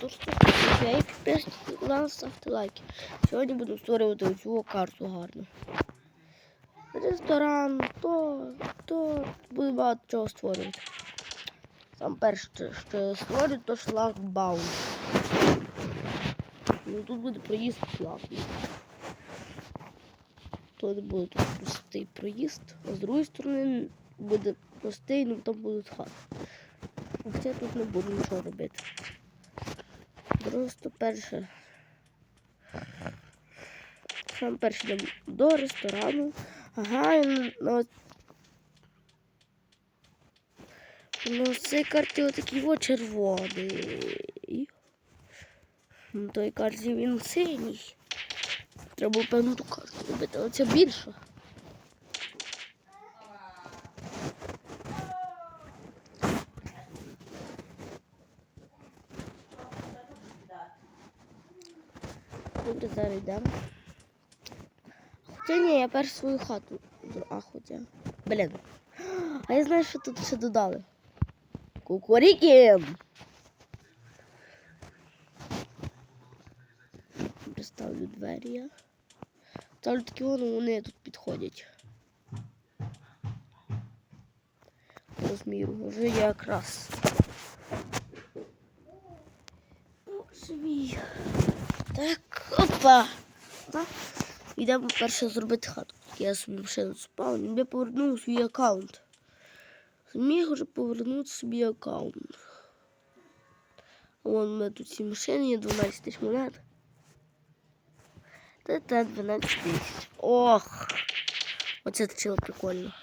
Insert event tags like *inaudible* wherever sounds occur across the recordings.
Тож я і підписуйтесь ставте лайки. Сьогодні буду створювати цю карту гарно. Ресторан, то, то буде багато чого створювати. Сам перше, що я створю, то шлагбаум. Ну тут буде проїзд платний. Тут буде простий проїзд, а з другої сторони буде простий, ну там будуть хати. Хоча тут не буду нічого робити. Просто перше. Сам йдемо до ресторану. Ага, і на, на, на цій карті отакий о червоний. На той карті він синій. Треба певну ту карту робити, але це більша. Добре, йдемо. Хоча ні, я першу свою хату. А, хоча. Блін. А я знаю, що тут ще додали. Кукуріки! Приставлю двері я. Ставлю такі воно, вони тут підходять. Розміру. Вже якраз. Боже мій. Так, опа. Так. Йдемо перше зробити хату. Я собі машину спав, я повернув свій аккаунт. Зміг вже повернути собі аккаунт. А вон у мене тут ці машини є 12 тисяч монет. Та та 12 тисяч. Ох! Оце точило прикольно.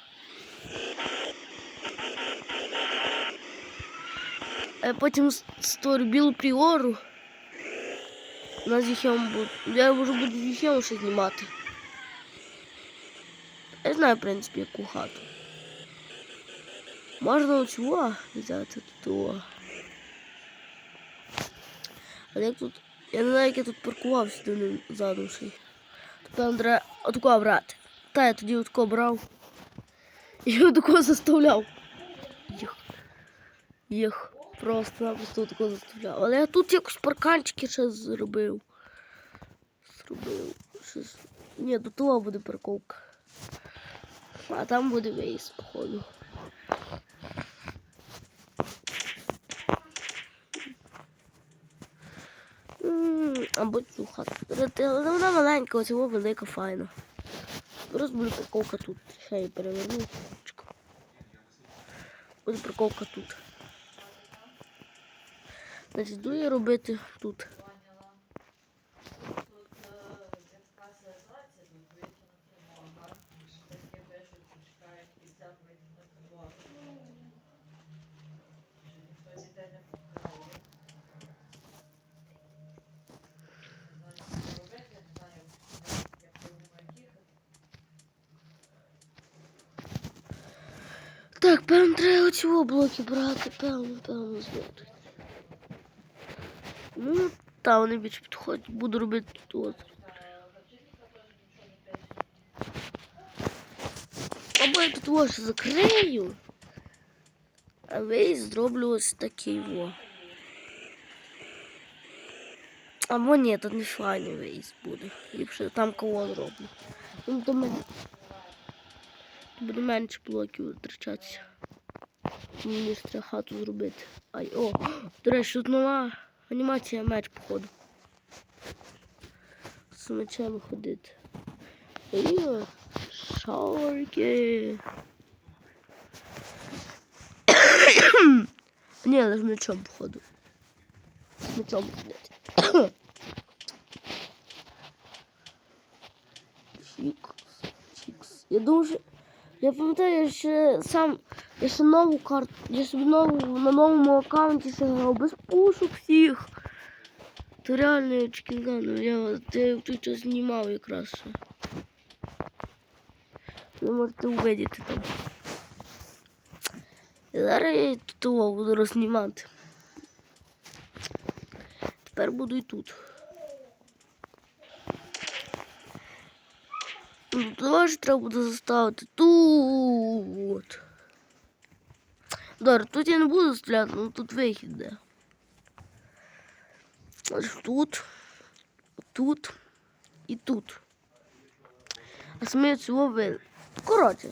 А я потім с- створю білу пріору. На зіхем буду. Я вже буду зіхем ще знімати. Я знаю, в принципі, яку хату. Можна оцю взяти тут. О. Але як тут. Я не знаю, як я тут паркувався до задуший. Тепер треба отако брати. Та я тоді отако брав. *laughs* І отако заставляв. Їх. Їх. Просто-напросто отако заставляв. Але я тут якось парканчики ще зробив. Зробив. Щось. Ні, до того буде парковка. А там буде виїзд, походу. Або цю хату. Але вона маленька, ось його велика, файна. Просто буде парковка тут. Ще я переверну. Буде парковка тут. Значить, буду я робити тут. Так, певно, треба оці блоки брати, певно, певно, звідти. Ну, та вони більше підходять. Буду робити тут. Або я тут ось закрию. А весь зроблю ось такий во. Або ні, тут не файний весь буде. Ліпше там кого зроблю. Ну, то. Буде менше блоків витрачатися. Мені треба хату зробити. Ай, о, до речі, тут нова анімація меч, походу. З мечем ходити. І шарки. *coughs* Ні, але з мечом, походу. З мечом ходити. Чікс, чікс. Я дуже. Я пам'ятаю, ще сам. Я ще нову карту. Я собі нову на новому аккаунті ще без пушок всіх. То реально я чекінган. Я, я в той час знімав якраз. ще. Ви можете увидіти там. І зараз я тут того буду рознімати. Тепер буду і тут. Ну, Теж треба буде заставити тут. Добре, тут я не буду стріляти, ну тут вихід де. Ось тут, тут і тут. А самі цього ви. Коротше.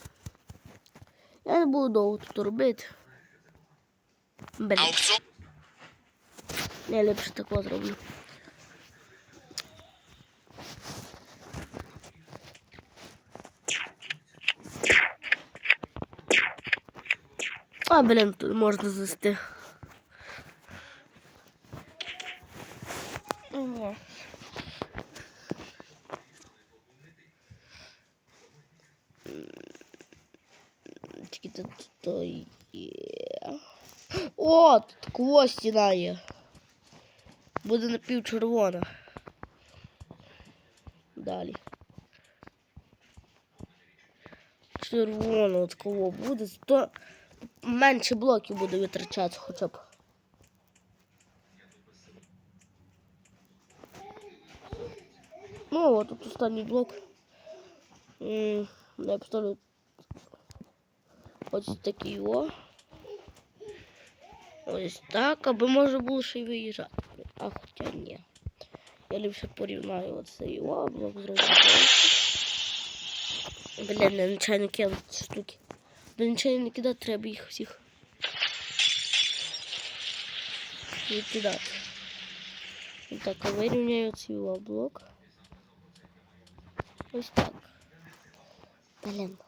Я не буду довго тут робити. Блін. Я ліпше такого зроблю. А, блін, тут можна звести. Ні. Тільки тут то є. О, тут такого стіна є. Буде напівчервона. Далі. Червоно такого буде, то менше блоків буде витрачати хоча б. Ну, от тут останній блок. Я поставлю ось такий о. Ось так, аби може було ще й виїжджати. А хоча ні. Я ліпше порівняю оцей о, блок зроблю. Блін, я нечайно кинув ці штуки. До нечайно не кидати, треба їх всіх. Відкидати. І так, я вирівняю цей о, блок. Ось так. Блін.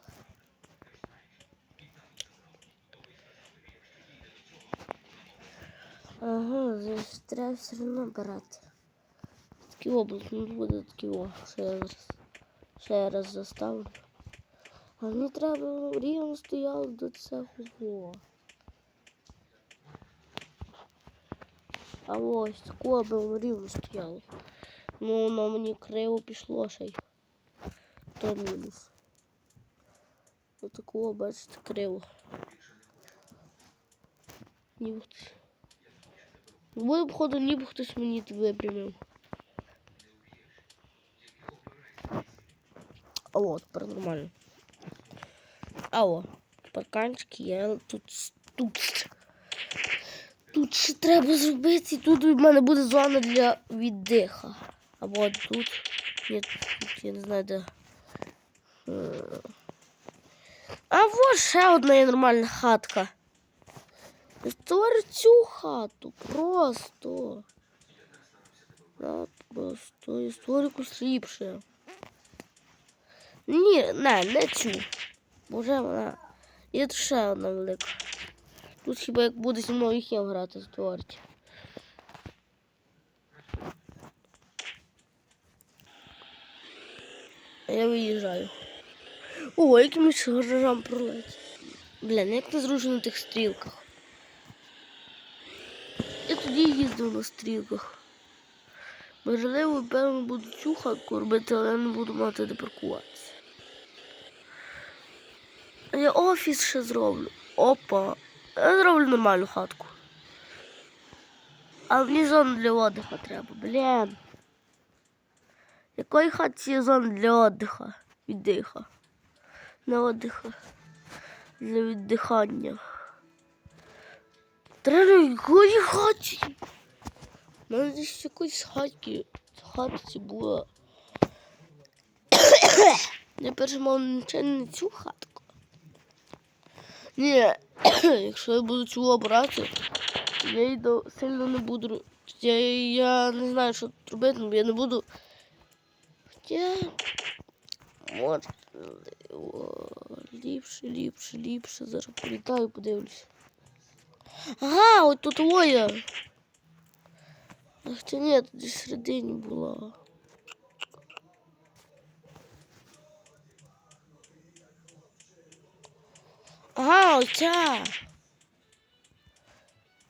Ага, значить, треба все одно брати. Такий область не буде такий о, ще я раз, ще я раз заставлю. А мені треба рівно стояти до цього. А ось такого би воно рівно стояло. Ну, воно мені криво пішло ще й. То мінус. Ось такого, бачите, криво. Ніби хтось. Ви, походу, ніби хтось мені випрямив. А от, тепер нормально. А о, парканчики є тут. Тут. Тут ще треба зробити. Тут у мене буде зона для віддиха. Або тут. Ні, тут я не знаю де. А вот ще одна нормальна хатка. Створю цю хату просто. Да, просто і створю якусь ліпше. Ні, не, не цю. Бо вже вона. Є ще одна велика. Тут хіба як буде зі мною хім грати створить. А я виїжджаю. Ого, якимось гаражам пролетить. Блін, як не зручно на тих стрілках. Я тоді їздив на стрілках. Можливо, певно, буду цю хатку але не буду мати де паркуватися. Я офіс ще зроблю. Опа. Я зроблю нормальну хатку. А мені зону для отдиха треба, блін. Якої хатці є зона для отдиха? Віддиха. Не отдиха. Для віддихання. Треба якої хаті? У мене десь якоїсь хатки. Хатці була. *coughs* Я перше мав не цю хатку. Ні, *coughs* якщо я буду цю обрати, я її сильно не буду. Я, я не знаю, що робити, бо я не буду. Хоча. Може. о, Ліпше, ліпше, ліпше. Зараз політаю, подивлюсь. Ага, от тут воя. Це ні, тут десь всередині була. Оця.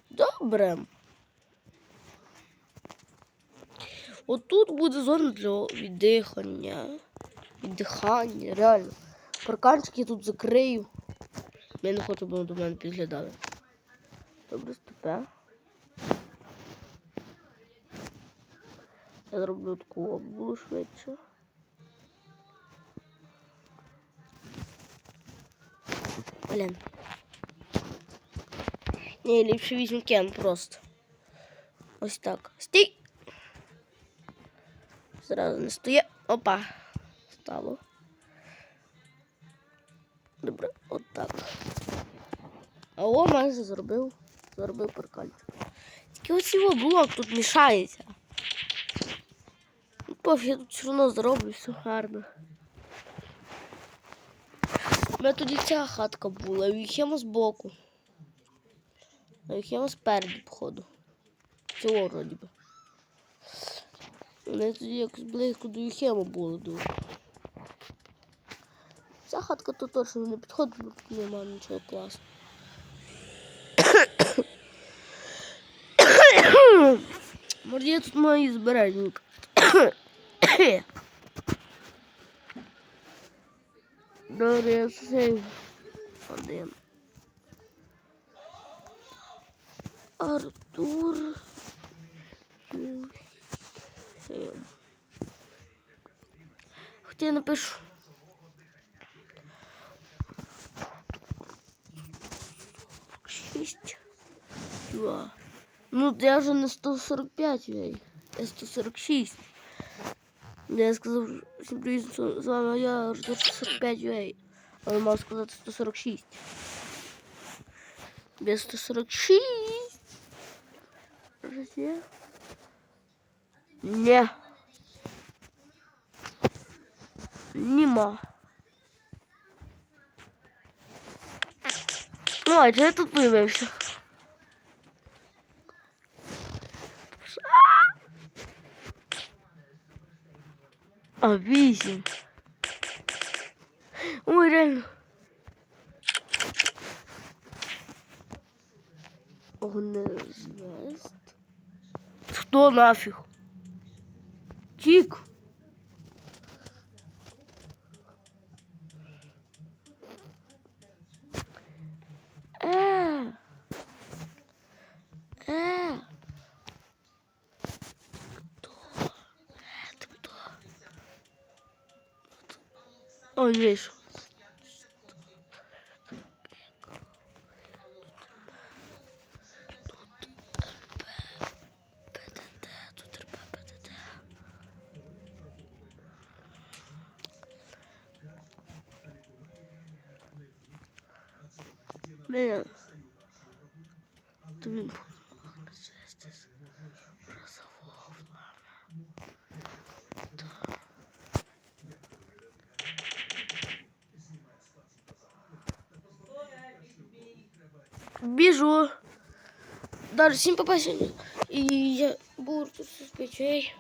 Добре. Отут буде зона для віддихання. Віддихання, реально. Парканчики я тут закрию. Я не хочу, щоб до мене підглядали. Добре, ступе. Я зроблю таку облу швидше. Блін. Ні, ліпше візьму кен просто. Ось так. Стій! Зразу не стоє. Опа. Стало. Добре, отак. А о, майже зробив. Зробив паркальчик. Тільки ось його блок тут мішається. Ну, Пофіг, я тут все одно зроблю, все гарно. У мене тоді ця хатка була, і Юхема збоку. А Юхема спереді, походу. Цього вроді би. Вони тоді якось близько до Юхема було дуже. Ця хатка тут точно не підходить, бо тут немає нічого класного. Може я тут маю збиральник. Добре, я сейв один. Артур. Юхем. Хоча я напишу. Шість. Два. Ну, я вже не 145, ей. Я 146. Я сказав, всім привіт, з вами я Артур 145, ей. Але мав сказати 146. Я 146. Росія? Не. Нема. Ну, а чого тут появився? А. Ой, реально. Огнезвест. do Onofio. Digo. Ah. Ah. Olha isso. Блин. Блин. Біжу. Даже всім попасіння. І я буду тут з печей.